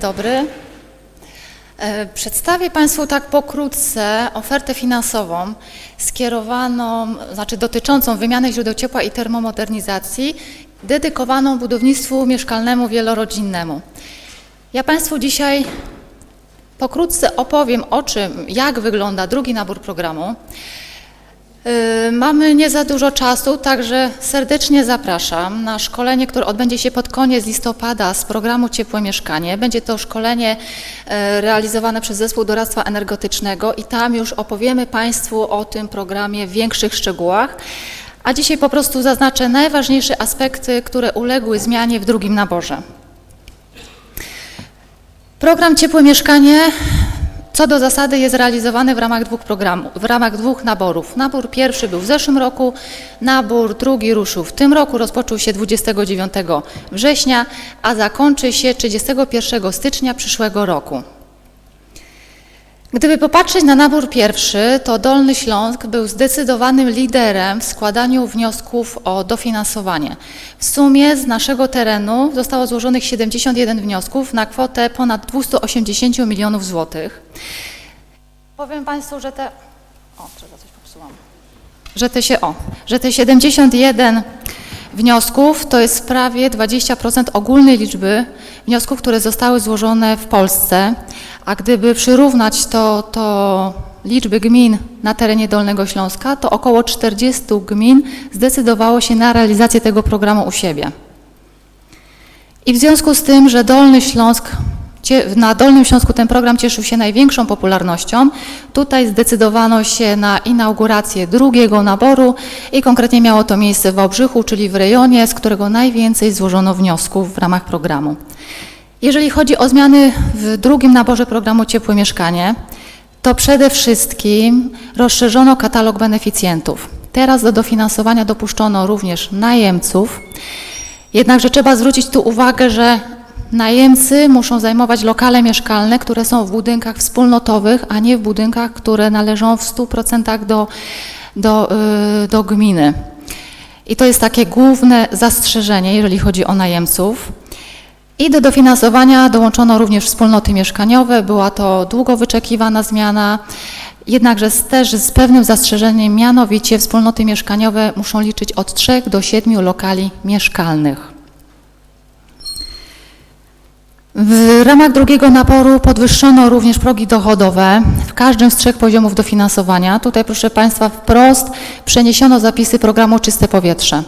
dobry. E, Przedstawię Państwu tak pokrótce ofertę finansową skierowaną, znaczy dotyczącą wymiany źródeł ciepła i termomodernizacji, dedykowaną budownictwu mieszkalnemu wielorodzinnemu. Ja Państwu dzisiaj pokrótce opowiem o czym, jak wygląda drugi nabór programu. Y, Mamy nie za dużo czasu, także serdecznie zapraszam na szkolenie, które odbędzie się pod koniec listopada z programu Ciepłe Mieszkanie. Będzie to szkolenie e, realizowane przez Zespół Doradztwa Energetycznego i tam już opowiemy Państwu o tym programie w większych szczegółach. A dzisiaj po prostu zaznaczę najważniejsze aspekty, które uległy zmianie w drugim naborze. Program Ciepłe Mieszkanie co do zasady jest realizowany w ramach dwóch programów, w ramach dwóch naborów. Nabór pierwszy był w zeszłym roku, nabór drugi ruszył w tym roku, rozpoczął się 29 września, a zakończy się 31 stycznia przyszłego roku. Gdyby popatrzeć na nabór pierwszy, to Dolny Śląsk był zdecydowanym liderem w składaniu wniosków o dofinansowanie. W sumie z naszego terenu zostało złożonych 71 wniosków na kwotę ponad 280 milionów złotych. Powiem Państwu, że te... O, trzeba coś popsułam. Że te, się, o, że te 71 wniosków to jest prawie 20% ogólnej liczby wniosków, które zostały złożone w Polsce, a gdyby przyrównać to, to liczby gmin na terenie Dolnego Śląska, to około 40 gmin zdecydowało się na realizację tego programu u siebie. I w związku z tym, że Dolny Śląsk, na Dolnym Śląsku ten program cieszył się największą popularnością, tutaj zdecydowano się na inaugurację drugiego naboru i konkretnie miało to miejsce w Wałbrzychu, czyli w rejonie, z którego najwięcej złożono wniosków w ramach programu. Jeżeli chodzi o zmiany w drugim naborze programu Ciepłe Mieszkanie, to przede wszystkim rozszerzono katalog beneficjentów. Teraz do dofinansowania dopuszczono również najemców, jednakże trzeba zwrócić tu uwagę, że najemcy muszą zajmować lokale mieszkalne, które są w budynkach wspólnotowych, a nie w budynkach, które należą w 100% do, do, y, do gminy. I to jest takie główne zastrzeżenie, jeżeli chodzi o najemców. I do dofinansowania dołączono również wspólnoty mieszkaniowe. Była to długo wyczekiwana zmiana, jednakże z, też z pewnym zastrzeżeniem, mianowicie wspólnoty mieszkaniowe muszą liczyć od 3 do 7 lokali mieszkalnych. W ramach drugiego naboru podwyższono również progi dochodowe w każdym z trzech poziomów dofinansowania. Tutaj, proszę Państwa, wprost przeniesiono zapisy programu Czyste Powietrze.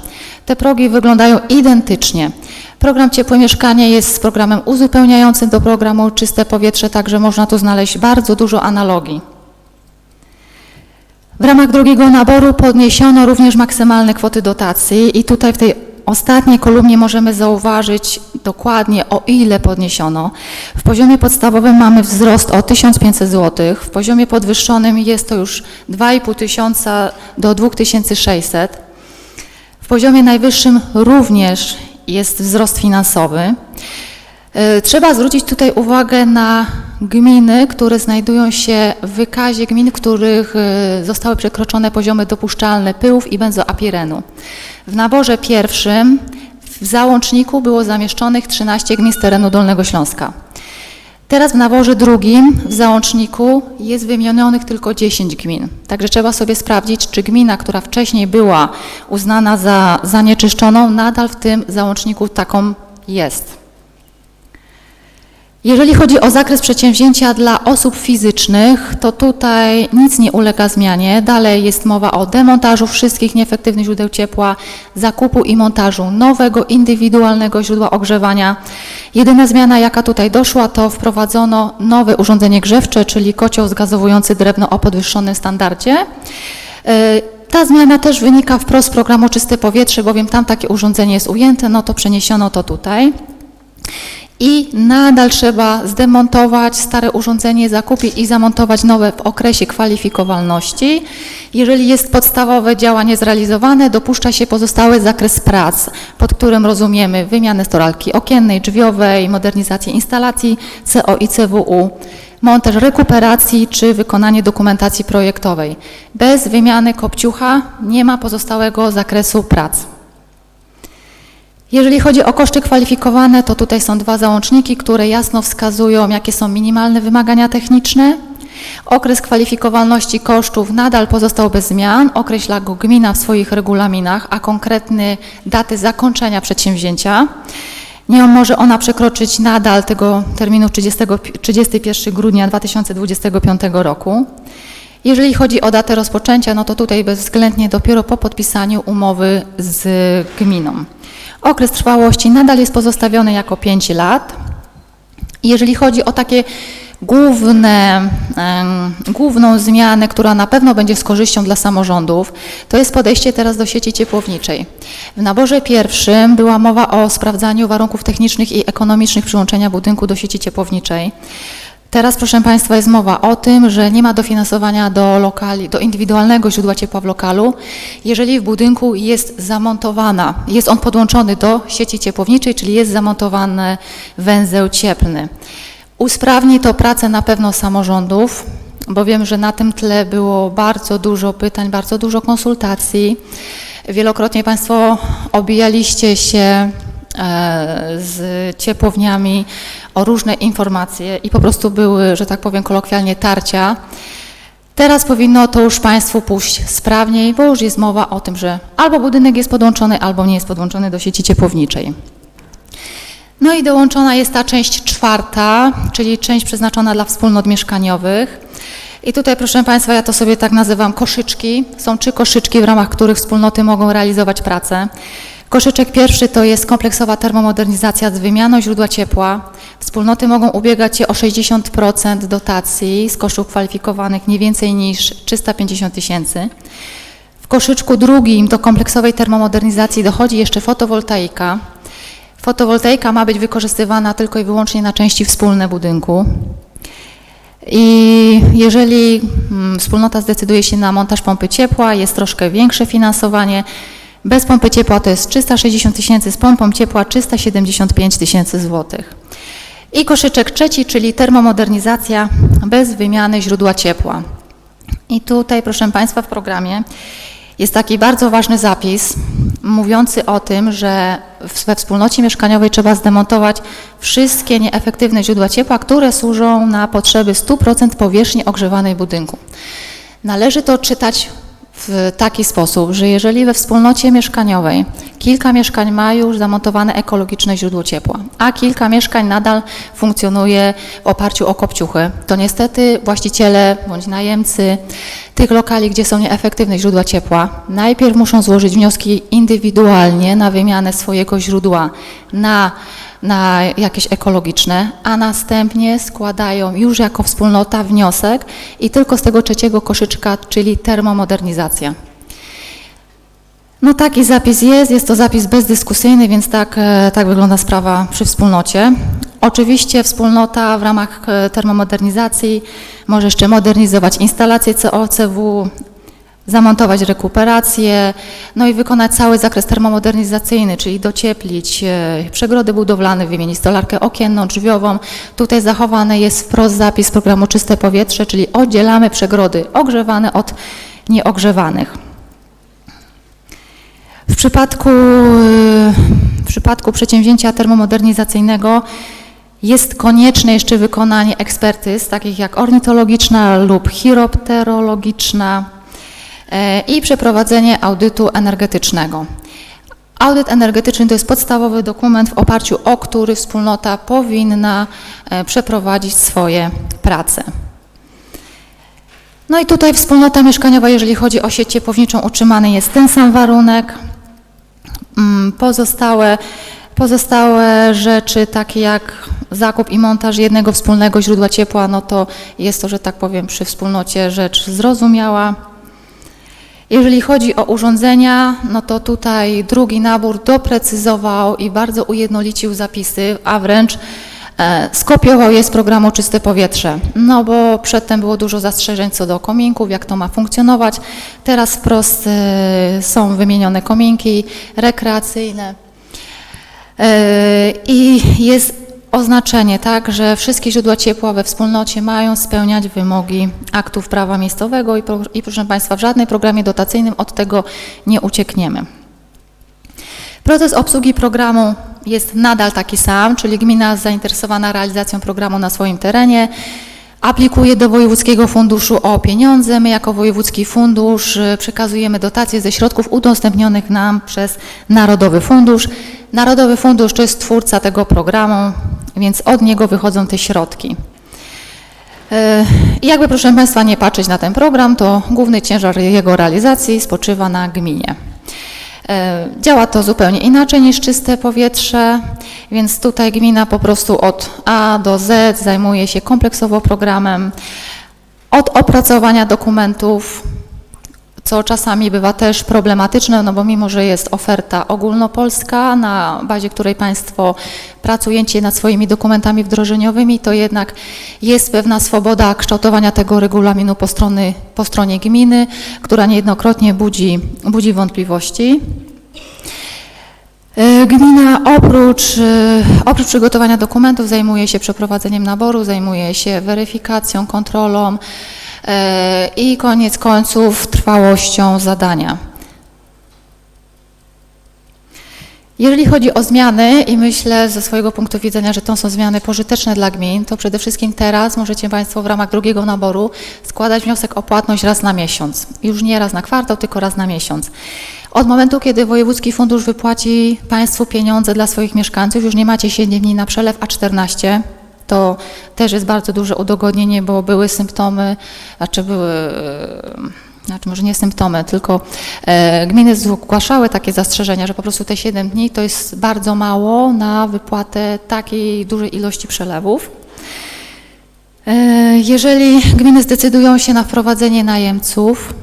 Te progi wyglądają identycznie. Program Ciepłe Mieszkanie jest programem uzupełniającym do programu Czyste Powietrze, także można tu znaleźć bardzo dużo analogii. W ramach drugiego naboru podniesiono również maksymalne kwoty dotacji i tutaj w tej ostatniej kolumnie możemy zauważyć dokładnie o ile podniesiono. W poziomie podstawowym mamy wzrost o 1500 zł, w poziomie podwyższonym jest to już 2,5 tysiąca do 2600. W poziomie najwyższym również jest wzrost finansowy. E, Trzeba zwrócić tutaj uwagę na gminy, które znajdują się w wykazie gmin, których e, zostały przekroczone poziomy dopuszczalne pyłów i benzoapirenu. W naborze pierwszym w załączniku było zamieszczonych 13 gmin z terenu Dolnego Śląska. Teraz w naborze drugim w załączniku jest wymienionych tylko 10 gmin. Także trzeba sobie sprawdzić, czy gmina, która wcześniej była uznana za zanieczyszczoną, nadal w tym załączniku taką jest. Jeżeli chodzi o zakres przedsięwzięcia dla osób fizycznych, to tutaj nic nie ulega zmianie. Dalej jest mowa o demontażu wszystkich nieefektywnych źródeł ciepła, zakupu i montażu nowego, indywidualnego źródła ogrzewania. Jedyna zmiana, jaka tutaj doszła, to wprowadzono nowe urządzenie grzewcze, czyli kocioł zgazowujący drewno o podwyższonym standardzie. E, Ta zmiana też wynika wprost z programu Czyste Powietrze, bowiem tam takie urządzenie jest ujęte, no to przeniesiono to tutaj. I nadal trzeba zdemontować stare urządzenie, zakupić i zamontować nowe w okresie kwalifikowalności. Jeżeli jest podstawowe działanie zrealizowane, dopuszcza się pozostały zakres prac, pod którym rozumiemy wymianę storalki okiennej, drzwiowej, modernizację instalacji CO i CWU, montaż rekuperacji czy wykonanie dokumentacji projektowej. Bez wymiany kopciucha nie ma pozostałego zakresu prac. Jeżeli chodzi o koszty kwalifikowane, to tutaj są dwa załączniki, które jasno wskazują, jakie są minimalne wymagania techniczne. Okres kwalifikowalności kosztów nadal pozostał bez zmian, określa go gmina w swoich regulaminach, a konkretny daty zakończenia przedsięwzięcia. Nie może ona przekroczyć nadal tego terminu 30, 31 grudnia 2025 roku. Jeżeli chodzi o datę rozpoczęcia, no to tutaj bezwzględnie dopiero po podpisaniu umowy z gminą. Okres trwałości nadal jest pozostawiony jako 5 lat. Jeżeli chodzi o takie główne, główną zmianę, która na pewno będzie z korzyścią dla samorządów, to jest podejście teraz do sieci ciepłowniczej. W naborze pierwszym była mowa o sprawdzaniu warunków technicznych i ekonomicznych przyłączenia budynku do sieci ciepłowniczej. Teraz, proszę Państwa, jest mowa o tym, że nie ma dofinansowania do lokali, do indywidualnego źródła ciepła w lokalu, jeżeli w budynku jest zamontowana, jest on podłączony do sieci ciepłowniczej, czyli jest zamontowany węzeł cieplny. Usprawni to pracę na pewno samorządów, bo wiem, że na tym tle było bardzo dużo pytań, bardzo dużo konsultacji. Wielokrotnie Państwo obijaliście się z ciepłowniami o różne informacje i po prostu były, że tak powiem kolokwialnie, tarcia. Teraz powinno to już Państwu pójść sprawniej, bo już jest mowa o tym, że albo budynek jest podłączony, albo nie jest podłączony do sieci ciepłowniczej. No i dołączona jest ta część czwarta, czyli część przeznaczona dla wspólnot mieszkaniowych. I tutaj, proszę Państwa, ja to sobie tak nazywam koszyczki. Są trzy koszyczki, w ramach których wspólnoty mogą realizować pracę. Koszyczek pierwszy to jest kompleksowa termomodernizacja z wymianą źródła ciepła. Wspólnoty mogą ubiegać się o 60% dotacji z kosztów kwalifikowanych nie więcej niż 350 tysięcy. W koszyczku drugim do kompleksowej termomodernizacji dochodzi jeszcze fotowoltaika. Fotowoltaika ma być wykorzystywana tylko i wyłącznie na części wspólne budynku. I jeżeli mm, wspólnota zdecyduje się na montaż pompy ciepła, jest troszkę większe finansowanie. Bez pompy ciepła to jest 360 tysięcy, z pompą ciepła 375 tysięcy złotych. I koszyczek trzeci, czyli termomodernizacja bez wymiany źródła ciepła. I tutaj, proszę Państwa, w programie jest taki bardzo ważny zapis mówiący o tym, że we wspólnocie mieszkaniowej trzeba zdemontować wszystkie nieefektywne źródła ciepła, które służą na potrzeby 100% powierzchni ogrzewanej budynku. Należy to czytać w taki sposób, że jeżeli we wspólnocie mieszkaniowej kilka mieszkań ma już zamontowane ekologiczne źródło ciepła, a kilka mieszkań nadal funkcjonuje w oparciu o kopciuchy, to niestety właściciele bądź najemcy tych lokali, gdzie są nieefektywne źródła ciepła, najpierw muszą złożyć wnioski indywidualnie na wymianę swojego źródła na na jakieś ekologiczne, a następnie składają już jako wspólnota wniosek i tylko z tego trzeciego koszyczka, czyli No taki zapis jest, jest to zapis bezdyskusyjny, więc tak, e, tak wygląda sprawa przy wspólnocie. Oczywiście wspólnota w ramach e, termomodernizacji może jeszcze modernizować instalacje COCW, zamontować rekuperację, no i wykonać cały zakres termomodernizacyjny, czyli docieplić e, przegrody budowlane, wymienić stolarkę okienną, drzwiową. Tutaj zachowany jest wprost zapis programu Czyste Powietrze, czyli oddzielamy przegrody ogrzewane od nieogrzewanych. W przypadku, e, w przypadku przedsięwzięcia termomodernizacyjnego jest konieczne jeszcze wykonanie ekspertyz, takich jak ornitologiczna lub chiropterologiczna e, i przeprowadzenie audytu energetycznego. Audyt energetyczny to jest podstawowy dokument, w oparciu o który wspólnota powinna e, przeprowadzić swoje prace. No i tutaj wspólnota mieszkaniowa, jeżeli chodzi o sieć ciepłowniczą, utrzymany jest ten sam warunek. Mm, Pozostałe, pozostałe rzeczy, takie jak zakup i montaż jednego wspólnego źródła ciepła, no to jest to, że tak powiem, przy wspólnocie rzecz zrozumiała. Jeżeli chodzi o urządzenia, no to tutaj drugi nabór doprecyzował i bardzo ujednolicił zapisy, a wręcz skopiował je z programu Czyste Powietrze. No bo przedtem było dużo zastrzeżeń co do kominków, jak to ma funkcjonować. Teraz wprost e, są wymienione kominki rekreacyjne. E, I jest oznaczenie, tak, że wszystkie źródła ciepła we wspólnocie mają spełniać wymogi aktów prawa miejscowego i, i proszę Państwa, w żadnym programie dotacyjnym od tego nie uciekniemy. Proces obsługi programu jest nadal taki sam, czyli gmina zainteresowana realizacją programu na swoim terenie aplikuje do Wojewódzkiego Funduszu o pieniądze. My jako Wojewódzki Fundusz y, przekazujemy dotacje ze środków udostępnionych nam przez Narodowy Fundusz. Narodowy Fundusz to jest twórca tego programu, więc od niego wychodzą te środki. E, I jakby proszę Państwa nie patrzeć na ten program, to główny ciężar jego realizacji spoczywa na gminie. E, Działa to zupełnie inaczej niż czyste powietrze, więc tutaj gmina po prostu od A do Z zajmuje się kompleksowo programem, od opracowania dokumentów, co czasami bywa też problematyczne, no bo mimo, że jest oferta ogólnopolska, na bazie której Państwo pracujecie nad swoimi dokumentami wdrożeniowymi, to jednak jest pewna swoboda kształtowania tego regulaminu po, strony, po stronie gminy, która niejednokrotnie budzi, budzi wątpliwości. E, Gmina oprócz, e, oprócz przygotowania dokumentów zajmuje się przeprowadzeniem naboru, zajmuje się weryfikacją, kontrolą i koniec końców trwałością zadania. Jeżeli chodzi o zmiany i myślę ze swojego punktu widzenia, że to są zmiany pożyteczne dla gmin, to przede wszystkim teraz możecie Państwo w ramach drugiego naboru składać wniosek o płatność raz na miesiąc. Już nie raz na kwartał, tylko raz na miesiąc. Od momentu, kiedy Wojewódzki Fundusz wypłaci Państwu pieniądze dla swoich mieszkańców, już nie macie 7 dni na przelew, a 14. To też jest bardzo duże udogodnienie, bo były symptomy, znaczy były, e, znaczy może nie symptomy, tylko e, gminy zgłaszały takie zastrzeżenia, że po prostu te 7 dni to jest bardzo mało na wypłatę takiej dużej ilości przelewów. E, Jeżeli gminy zdecydują się na wprowadzenie najemców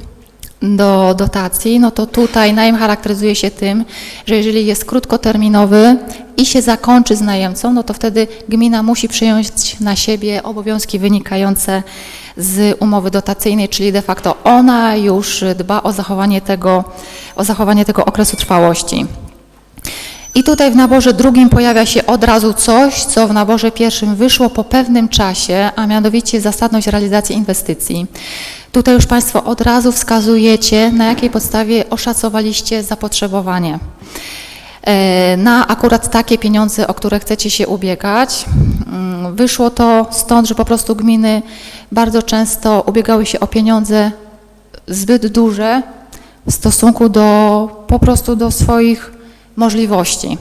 do dotacji, no to tutaj najem charakteryzuje się tym, że jeżeli jest krótkoterminowy i się zakończy z najemcą, no to wtedy gmina musi przyjąć na siebie obowiązki wynikające z umowy dotacyjnej, czyli de facto ona już dba o zachowanie tego, o zachowanie tego okresu trwałości. I tutaj w naborze drugim pojawia się od razu coś, co w naborze pierwszym wyszło po pewnym czasie, a mianowicie zasadność realizacji inwestycji. Tutaj już Państwo od razu wskazujecie, na jakiej podstawie oszacowaliście zapotrzebowanie. E, Na akurat takie pieniądze, o które chcecie się ubiegać. Mm, Wyszło to stąd, że po prostu gminy bardzo często ubiegały się o pieniądze zbyt duże w stosunku do po prostu do swoich możliwości.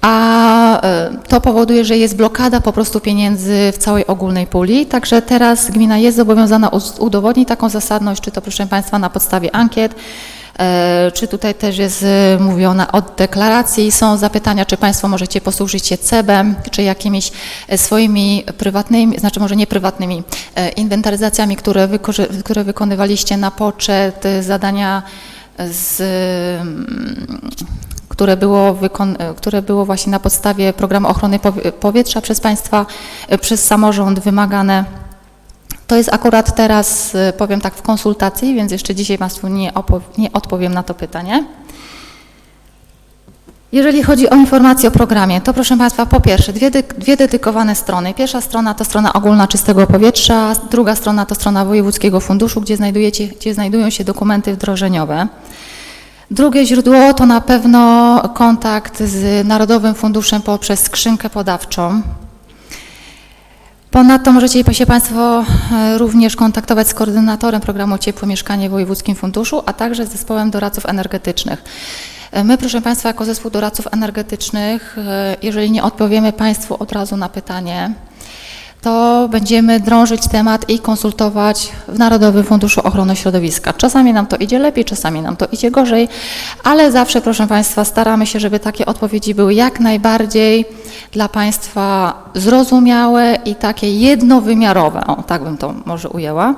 A e, to powoduje, że jest blokada po prostu pieniędzy w całej ogólnej puli, także teraz gmina jest zobowiązana udowodnić taką zasadność, czy to proszę Państwa na podstawie ankiet, e, czy tutaj też jest e, mówiona od deklaracji. Są zapytania, czy Państwo możecie posłużyć się CEB-em, czy jakimiś swoimi prywatnymi, znaczy może nie prywatnymi, inwentaryzacjami, które, które wykonywaliście na poczet, zadania z które było, wykon- które było właśnie na podstawie programu ochrony powie- powietrza przez Państwa, e, przez samorząd wymagane. To jest akurat teraz, e, powiem tak, w konsultacji, więc jeszcze dzisiaj Państwu nie, nie odpowiem na to pytanie. Jeżeli chodzi o informacje o programie, to proszę Państwa, po pierwsze, dwie, dwie dedykowane strony. Pierwsza strona to strona ogólna czystego powietrza, druga strona to strona Wojewódzkiego Funduszu, gdzie, gdzie znajdują się dokumenty wdrożeniowe. Drugie źródło to na pewno kontakt z Narodowym Funduszem poprzez skrzynkę podawczą. Ponadto możecie się Państwo e, również kontaktować z koordynatorem programu Ciepłe Mieszkanie w Wojewódzkim Funduszu, a także z zespołem doradców energetycznych. E, My, proszę Państwa, jako zespół doradców energetycznych, e, jeżeli nie odpowiemy Państwu od razu na pytanie, to będziemy drążyć temat i konsultować w Narodowym Funduszu Ochrony Środowiska. Czasami nam to idzie lepiej, czasami nam to idzie gorzej, ale zawsze, proszę Państwa, staramy się, żeby takie odpowiedzi były jak najbardziej dla Państwa zrozumiałe i takie jednowymiarowe. O, tak bym to może ujęła.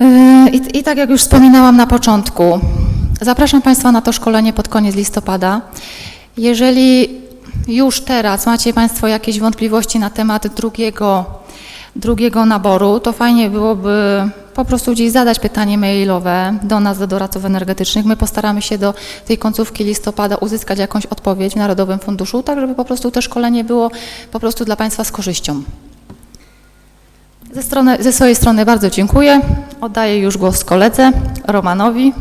Yy, I, I tak jak już wspominałam na początku, zapraszam Państwa na to szkolenie pod koniec listopada. Jeżeli już teraz macie Państwo jakieś wątpliwości na temat drugiego, drugiego naboru, to fajnie byłoby po prostu gdzieś zadać pytanie mailowe do nas, do doradców energetycznych. My postaramy się do tej końcówki listopada uzyskać jakąś odpowiedź w Narodowym Funduszu, tak żeby po prostu to szkolenie było po prostu dla Państwa z korzyścią. Ze, strony, ze swojej strony bardzo dziękuję. Oddaję już głos koledze Romanowi.